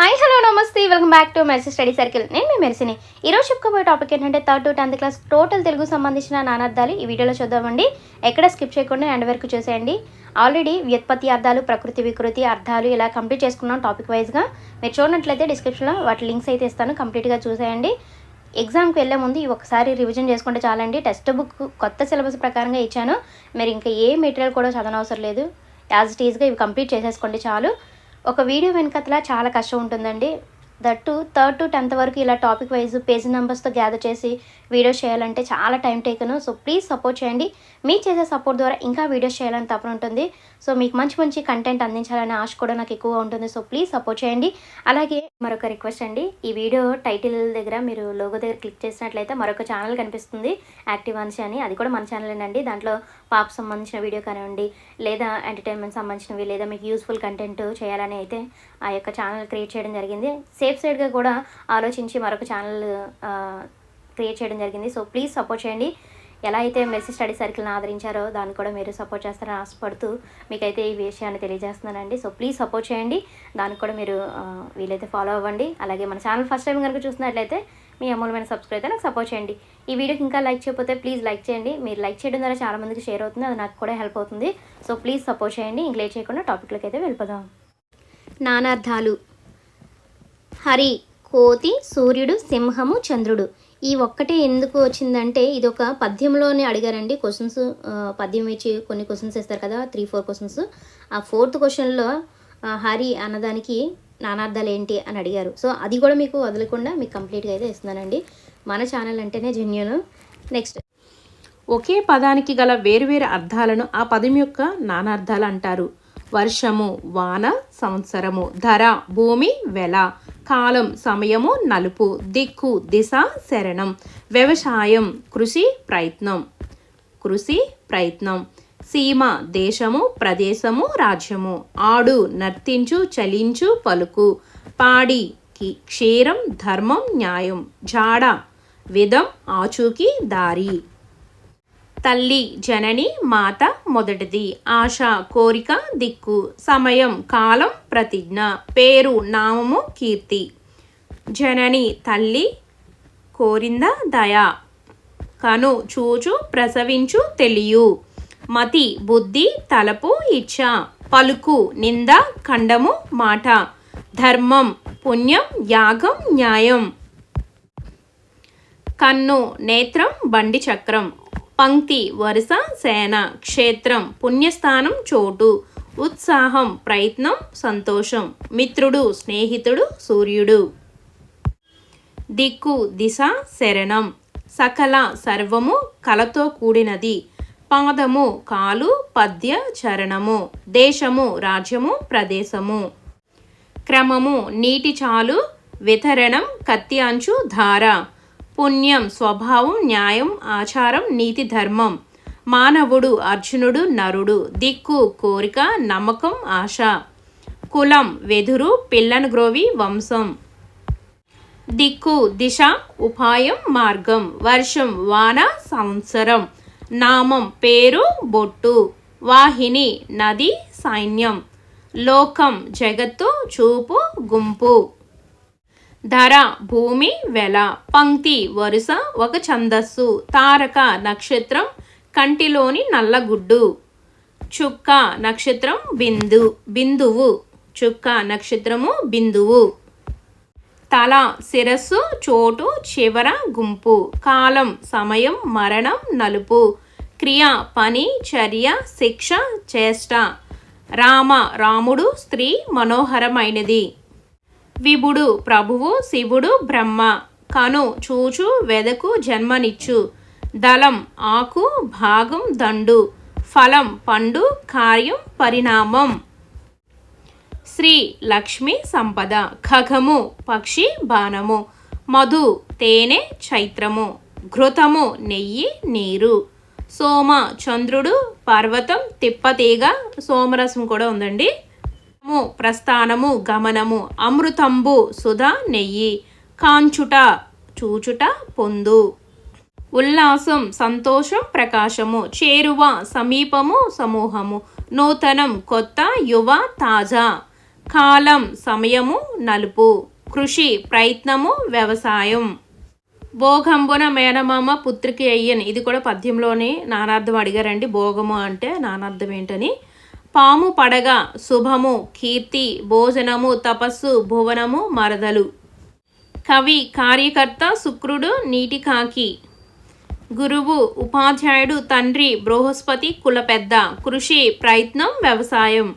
Hi hello namaste. Welcome back to Mercy study circle నేను మీ మెర్సిని ఈరోజు చెప్పుకోబోయే టాపిక్ ఏంటంటే third to tenth class total Telugu సంబంధించిన నానార్థాలు ఈ వీడియోలో చూద్దామండి ఎక్కడ స్కిప్ చేయకుండా ఎండ్ వరకు చూసేయండి. ఆల్రెడీ వ్యుత్పత్తి అర్థాలు ప్రకృతి వికృతి అర్థాలు ఇలా కంప్లీట్ చేసుకున్నాం టాపిక్ వైజ్గా మీరు చూడనట్లయితే డిస్క్రిప్షన్లో వాటి లింక్స్ అయితే ఇస్తాను. కంప్లీట్గా చూసేయండి. ఎగ్జామ్కి వెళ్ళే ముందు ఇవి ఒకసారి రివిజన్ చేసుకుంటే చాలండి. టెక్స్ట్ బుక్ కొత్త సిలబస్ ప్రకారంగా ఇచ్చాను. మీరు ఇంకా ఏ మెటీరియల్ కూడా చదవనవసరం లేదు. యాజ్ ఇట్ ఈజ్గా ఇవి కంప్లీట్ చేసేసుకోండి చాలు. ఒక వీడియో వెనకతలా చాలా కష్టం ఉంటుందండి. దట్టు థర్డ్ టు టెన్త్ వరకు ఇలా టాపిక్ వైజ్ పేజ్ నెంబర్స్తో గ్యాదర్ చేసి వీడియో చేయాలంటే చాలా టైం టేకను సో ప్లీజ్ సపోర్ట్ చేయండి. మీరు చేసే సపోర్ట్ ద్వారా ఇంకా వీడియోస్ చేయాలని తప్పని ఉంటుంది. సో మీకు మంచి మంచి కంటెంట్ అందించాలనే ఆశ కూడా నాకు ఎక్కువగా ఉంటుంది. సో ప్లీజ్ సపోర్ట్ చేయండి. అలాగే మరొక రిక్వెస్ట్ అండి. ఈ వీడియో టైటిల్ దగ్గర మీరు లోగో దగ్గర క్లిక్ చేసినట్లయితే మరొక ఛానల్ కనిపిస్తుంది యాక్టివ్ అన్సి అని. అది కూడా మన ఛానల్ అండి దాంట్లో పాప సంబంధించిన వీడియో కానివ్వండి లేదా ఎంటర్టైన్మెంట్ సంబంధించినవి లేదా మీకు యూస్ఫుల్ కంటెంట్ చేయాలని అయితే ఆ యొక్క ఛానల్ క్రియేట్ చేయడం జరిగింది. సేఫ్ సైడ్గా కూడా ఆలోచించి మరొక ఛానల్ క్రియేట్ చేయడం జరిగింది. సో ప్లీజ్ సపోర్ట్ చేయండి. ఎలా అయితే మెర్సీ స్టడీ సర్కిల్ని ఆదరించారో దాన్ని కూడా మీరు సపోర్ట్ చేస్తారని ఆశపడుతూ మీకైతే ఈ విషయాన్ని తెలియజేస్తున్నానండి. సో ప్లీజ్ సపోర్ట్ చేయండి. దానికి కూడా మీరు వీలైతే ఫాలో అవ్వండి. అలాగే మన ఛానల్ ఫస్ట్ టైం కనుక చూసినట్లయితే మీ అమూల్యమైన సబ్స్క్రైబ్ అయితే నాకు సపోర్ట్ చేయండి. ఈ వీడియోకి ఇంకా లైక్ చేయకపోతే ప్లీజ్ లైక్ చేయండి. మీరు లైక్ చేయడం ద్వారా చాలా మందికి షేర్ అవుతుంది. అది నాకు కూడా హెల్ప్ అవుతుంది. సో ప్లీజ్ సపోర్ట్ చేయండి. ఇంక లేట్ చేయకుండా టాపిక్లోకి అయితే వెళ్ళిపోదాం. నానార్థాలు హరి కోతి సూర్యుడు సింహము చంద్రుడు. ఈ ఒక్కటే ఎందుకు వచ్చిందంటే ఇది ఒక పద్యంలోనే అడిగారండి. క్వశ్చన్స్ పద్యం ఇచ్చి కొన్ని క్వశ్చన్స్ ఇస్తారు కదా త్రీ ఫోర్ క్వశ్చన్స్ ఆ ఫోర్త్ క్వశ్చన్లో హరి అన్నదానికి నానార్థాలు ఏంటి అని అడిగారు. సో అది కూడా మీకు వదలకుండా మీకు కంప్లీట్గా అయితే ఇస్తున్నానండి. మన ఛానల్ అంటేనే జెన్యున్ నెక్స్ట్ ఒకే పదానికి గల వేరువేరు అర్థాలను ఆ పదం యొక్క నానార్థాలు అంటారు. వర్షము వాన సంవత్సరము ధర భూమి వెల. కాలం సమయము నలుపు దిక్కు దిశ శరణం. వ్యవసాయం కృషి ప్రయత్నం. కృషి ప్రయత్నం. సీమ దేశము ప్రదేశము రాజ్యము. ఆడు నర్తించు చలించు పలుకు. పాడి క్షీరం ధర్మం న్యాయం. జాడ విధం ఆచూకీ దారి. తల్లి జనని మాత మొదటిది. ఆశ కోరిక దిక్కు సమయం కాలం ప్రతిజ్ఞ. పేరు నామము కీర్తి. జనని తల్లి కోరింద దయ. కను చూచు ప్రసవించు తెలియు. మతి బుద్ధి తలపు ఇచ్చ. పలుకు నింద ఖండము మాట. ధర్మం పుణ్యం యాగం న్యాయం. కన్ను నేత్రం బండి చక్రం. పంక్తి వరుస సేన క్షేత్రం పుణ్యస్థానం చోటు ఉత్సాహం ప్రయత్నం సంతోషం మిత్రుడు స్నేహితుడు సూర్యుడు. దిక్కు దిశ శరణం సకల సర్వము కలతో కూడినది. పాదము కాలు పద్య చరణము దేశము రాజ్యము ప్రదేశము. క్రమము నీటి చాలు వితరణం కత్తి అంచు ధార. పుణ్యం స్వభావం న్యాయం ఆచారం నీతి ధర్మం. మానవుడు అర్జునుడు నరుడు. దిక్కు కోరిక నమ్మకం ఆశ. కులం వెదురు పిల్లను గ్రోవి వంశం. దిక్కు దిశ ఉపాయం మార్గం. వర్షం వాన సంవత్సరం. నామం పేరు బొట్టు. వాహిని నది సైన్యం. లోకం జగత్తు చూపు గుంపు. ధర భూమి వెల పంక్తి వరుస ఒక ఛందస్సు తారక నక్షత్రం కంటిలోని నల్లగుడ్డు. చుక్క నక్షత్రం బిందు బిందువు. చుక్క నక్షత్రము బిందువు. తల శిరస్సు చోటు చివర గుంపు. కాలం సమయం మరణం నలుపు. క్రియ పని చర్య శిక్ష చేష్ట. రామ రాముడు స్త్రీ మనోహరమైనది. విభుడు ప్రభువు శివుడు బ్రహ్మ. కను చూచు వెదకు జన్మనిచ్చు. దళం ఆకు భాగం దండు. ఫలం పండు కార్యం పరిణామం. శ్రీ లక్ష్మి సంపద. ఖగము పక్షి బాణము. మధు తేనె చైత్రము. ఘృతము నెయ్యి నీరు. సోమ చంద్రుడు పర్వతం తిప్పతీగ సోమరసం కూడా ఉందండి. ప్రస్థానము గమనము అమృతంబు సుధా నెయ్యి. కాంచుట చూచుట పొందు. ఉల్లాసం సంతోషం ప్రకాశము చేరువ సమీపము సమూహము నూతనం కొత్త యువ తాజా. కాలం సమయము నలుపు. కృషి ప్రయత్నము వ్యవసాయం. భోగంబున మేనమామ పుత్రికి అయ్యన్. ఇది కూడా పద్యంలోనే నానార్థం అడిగారండి. భోగము అంటే నానార్థం ఏంటని. పాము పడగ శుభము కీర్తి భోజనము తపస్సు భువనము మరదలు. కవి కార్యకర్త శుక్రుడు నీటి కాకి. గురువు ఉపాధ్యాయుడు తండ్రి బృహస్పతి కుల పెద్ద. కృషి ప్రయత్నం వ్యవసాయం.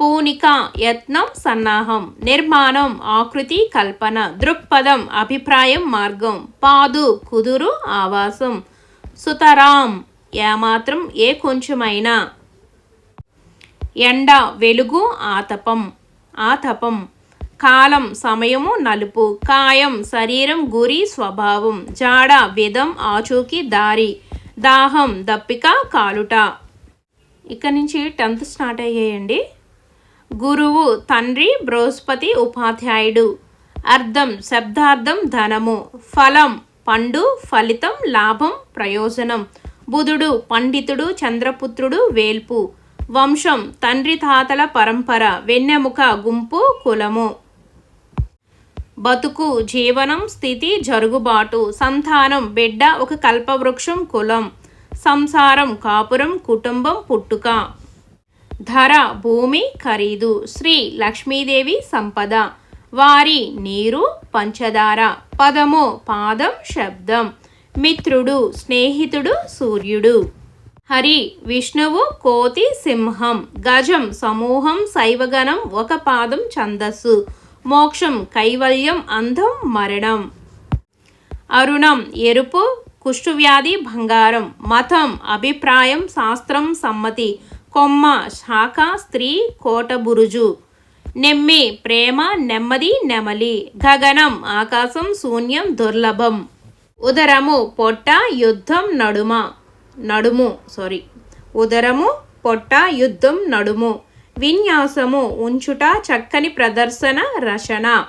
పూనిక యత్నం సన్నాహం. నిర్మాణం ఆకృతి కల్పన. దృక్పథం అభిప్రాయం మార్గం. పాదు కుదురు ఆవాసం. సుతరాం. ఏమాత్రం ఏ కొంచెమైనా. ఎండ వెలుగు ఆతపం ఆతపం. కాలం సమయము నలుపు. కాయం శరీరం గురి స్వభావం. జాడ విధం ఆచూకి దారి. దాహం దప్పిక కాలుట. ఇక్కడ నుంచి టెన్త్ స్టార్ట్ అయ్యేయండి. గురువు తండ్రి బృహస్పతి ఉపాధ్యాయుడు. అర్థం శబ్దార్థం ధనము. ఫలం పండు ఫలితం లాభం ప్రయోజనం. బుధుడు పండితుడు చంద్రపుత్రుడు వేల్పు. వంశం తండ్రి తాతల పరంపర వెన్నెముక గుంపు కులము. బతుకు జీవనం స్థితి జరుగుబాటు. సంతానం బిడ్డ ఒక కల్పవృక్షం కులం. సంసారం కాపురం కుటుంబం పుట్టుక. ధర భూమి ఖరీదు. శ్రీ లక్ష్మీదేవి సంపద. వారి నీరు పంచదార. పదము పాదం శబ్దం. మిత్రుడు స్నేహితుడు సూర్యుడు. హరి విష్ణువు కోతి సింహం. గజం సమూహం శైవగణం ఒక పాదం ఛందస్సు. మోక్షం కైవల్యం అందం మరణం. అరుణం ఎరుపు. కుష్ఠువ్యాధి బంగారం. మతం అభిప్రాయం శాస్త్రం సమ్మతి. కొమ్మ శాఖ స్త్రీ కోటబురుజు నెమ్మి ప్రేమ నెమ్మది నెమలి. గగనం ఆకాశం శూన్యం దుర్లభం. ఉదరము పొట్ట యుద్ధం నడుమ. నడుము సారీ ఉదరము పొట్ట యుద్ధం నడుము. విన్యాసము ఉంచుట చక్కని ప్రదర్శన రచన.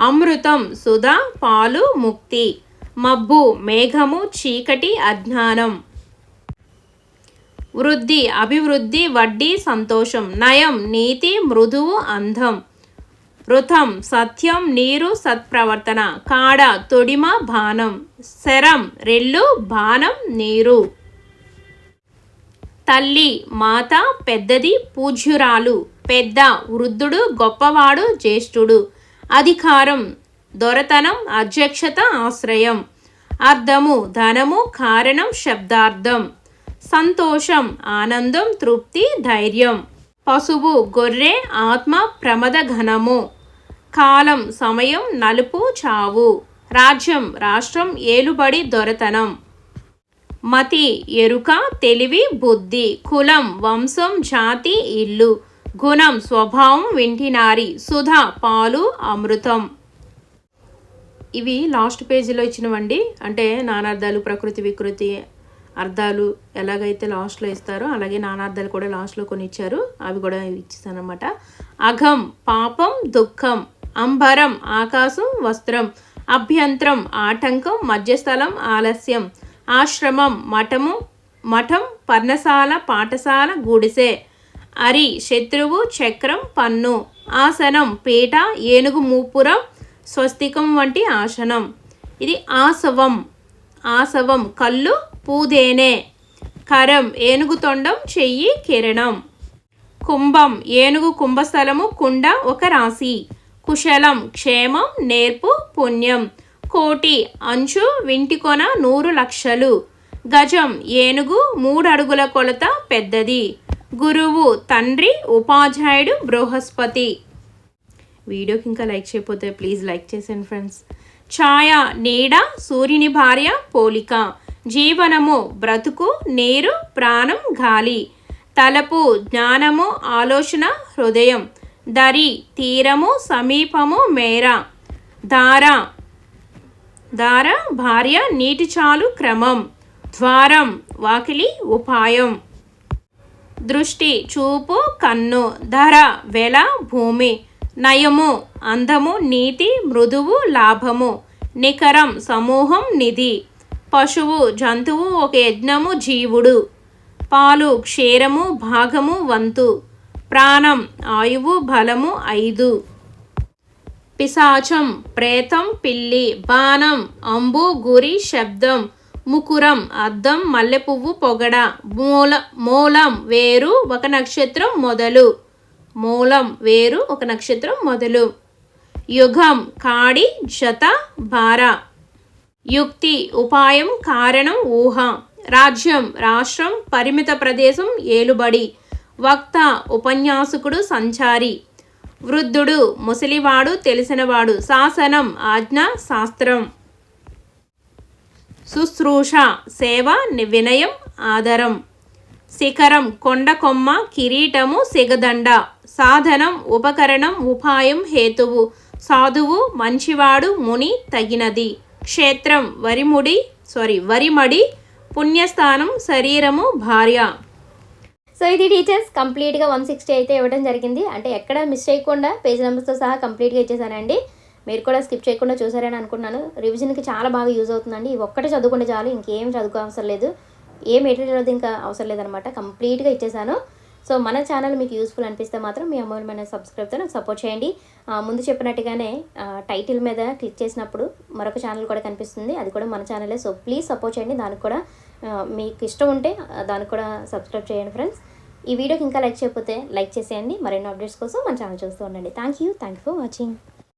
అమృతం సుధా పాలు ముక్తి. మబ్బు మేఘము చీకటి అజ్ఞానం. వృద్ధి అభివృద్ధి వడ్డీ సంతోషం. నయం నీతి మృదువు అందం. ఋతం సత్యం నీరు సత్ప్రవర్తన కాడ తొడిమ బాణం శరం రెల్లు బాణం నీరు. తల్లి మాత పెద్దది పూజ్యురాలు పెద్ద వృద్ధుడు గొప్పవాడు జ్యేష్ఠుడు. అధికారం దొరతనం అధ్యక్షత ఆశ్రయం. అర్థము ధనము కారణం శబ్దార్థం. సంతోషం ఆనందం తృప్తి ధైర్యం. పశువు గొర్రె ఆత్మ ప్రమద ఘనము. కాలం సమయం నలుపు చావు. రాజ్యం రాష్ట్రం ఏలుబడి దొరతనం. మతి ఎరుక తెలివి బుద్ధి. కులం వంశం జాతి ఇల్లు. గుణం స్వభావం వింటినారి సుధ పాలు అమృతం. ఇవి లాస్ట్ పేజీలో ఇచ్చినవండి. అంటే నానార్థాలు ప్రకృతి వికృతి అర్థాలు ఎలాగైతే లాస్ట్లో ఇస్తారో అలాగే నానార్థాలు కూడా లాస్ట్లో కొన్ని ఇచ్చారు అవి కూడా ఇచ్చేసానమాట అఘం పాపం దుఃఖం అంబరం ఆకాశం వస్త్రం అభ్యంతరం ఆటంకం మధ్యస్థలం ఆలస్యం ఆశ్రమం మఠము మఠం పర్ణశాల పాఠశాల గుడిసె అరి శత్రువు చక్రం పన్ను ఆసనం పీట ఏనుగు మూపురం స్వస్తికం వంటి ఆసనం. ఇది ఆసవం ఆసవం కళ్ళు పూదేనే. కరం ఏనుగు తొండం చెయ్యి కిరణం. కుంభం ఏనుగు కుంభస్థలము కుండ ఒక రాశి. కుశలం క్షేమం నేర్పు పుణ్యం. కోటి అంచు వింటికొన నూరు లక్షలు. గజం ఏనుగు మూడు అడుగుల కొలత పెద్దది. గురువు తండ్రి ఉపాధ్యాయుడు బృహస్పతి. వీడియోకి ఇంకా లైక్ చేయకపోతే ప్లీజ్ లైక్ చేసేయండి ఫ్రెండ్స్. ఛాయ నీడ సూర్యుని భార్య పోలిక. జీవనము బ్రతుకు నీరు ప్రాణం గాలి. తలపు జ్ఞానము ఆలోచన హృదయం. దరి తీరము సమీపము మేర. దార. దార భార్య నీటి చాలు క్రమం. ద్వారం వాకిలి ఉపాయం. దృష్టి చూపు కన్ను. ధర వెల భూమి. నయము అందము నీతి మృదువు లాభము. నికరం సమూహం నిధి. పశువు జంతువు ఒక యజ్ఞము జీవుడు. పాలు క్షీరము భాగము వంతు. ప్రాణం ఆయువు బలము ఐదు. పిశాచం ప్రేతం పిల్లి. బాణం అంబు గురి శబ్దం. ముకురం అద్దం మల్లెపువ్వు పొగడ. మూల మూలం వేరు ఒక నక్షత్రం మొదలు. మూలం వేరు ఒక నక్షత్రం మొదలు. యుగం కాడి జత భార. యుక్తి ఉపాయం కారణం ఊహ. రాజ్యం రాష్ట్రం పరిమిత ప్రదేశం ఏలుబడి. వక్త ఉపన్యాసకుడు సంచారి. వృద్ధుడు ముసలివాడు తెలిసినవాడు. శాసనం ఆజ్ఞ శాస్త్రం. శుశ్రూష సేవ వినయం ఆదరం. శిఖరం కొండ కొమ్మ కిరీటము సిగదండ. సాధనం ఉపకరణం ఉపాయం హేతువు. సాధువు మంచివాడు ముని తగినది. క్షేత్రం వరిముడి సారీ వరిమడి పుణ్యస్థానం శరీరము భార్య. సో ఇది టీచర్స్ కంప్లీట్గా వన్ సిక్స్టీ అయితే ఇవ్వడం జరిగింది. అంటే ఎక్కడ మిస్ చేయకుండా పేజ్ నెంబర్స్తో సహా కంప్లీట్గా ఇచ్చేసానండి. మీరు కూడా స్కిప్ చేయకుండా చూసారని అనుకుంటున్నాను రివిజన్కి చాలా బాగా యూజ్ అవుతుందండి. ఇవి ఒక్కటే చదువుకుంటే చాలు ఇంకేం చదువుకో అవసరం లేదు. ఏ మెటీరియల్ అది ఇంకా అవసరం లేదనమాట. కంప్లీట్గా ఇచ్చేసాను. సో మన ఛానల్ మీకు యూస్ఫుల్ అనిపిస్తే మాత్రం మీ అమూల్యమైన సబ్స్క్రైబ్తో నాకు సపోర్ట్ చేయండి. ముందు చెప్పినట్టుగానే టైటిల్ మీద క్లిక్ చేసినప్పుడు మరొక ఛానల్ కూడా కనిపిస్తుంది. అది కూడా మన ఛానలే సో ప్లీజ్ సపోర్ట్ చేయండి. దానికి కూడా మీకు ఇష్టం ఉంటే దానికి కూడా సబ్స్క్రైబ్ చేయండి ఫ్రెండ్స్ ఈ వీడియోకి ఇంకా లైక్ చేయకపోతే లైక్ చేసేయండి. మరెన్నో అప్డేట్స్ కోసం మన ఛానల్ చూస్తూ ఉండండి. Thank you thank you for watching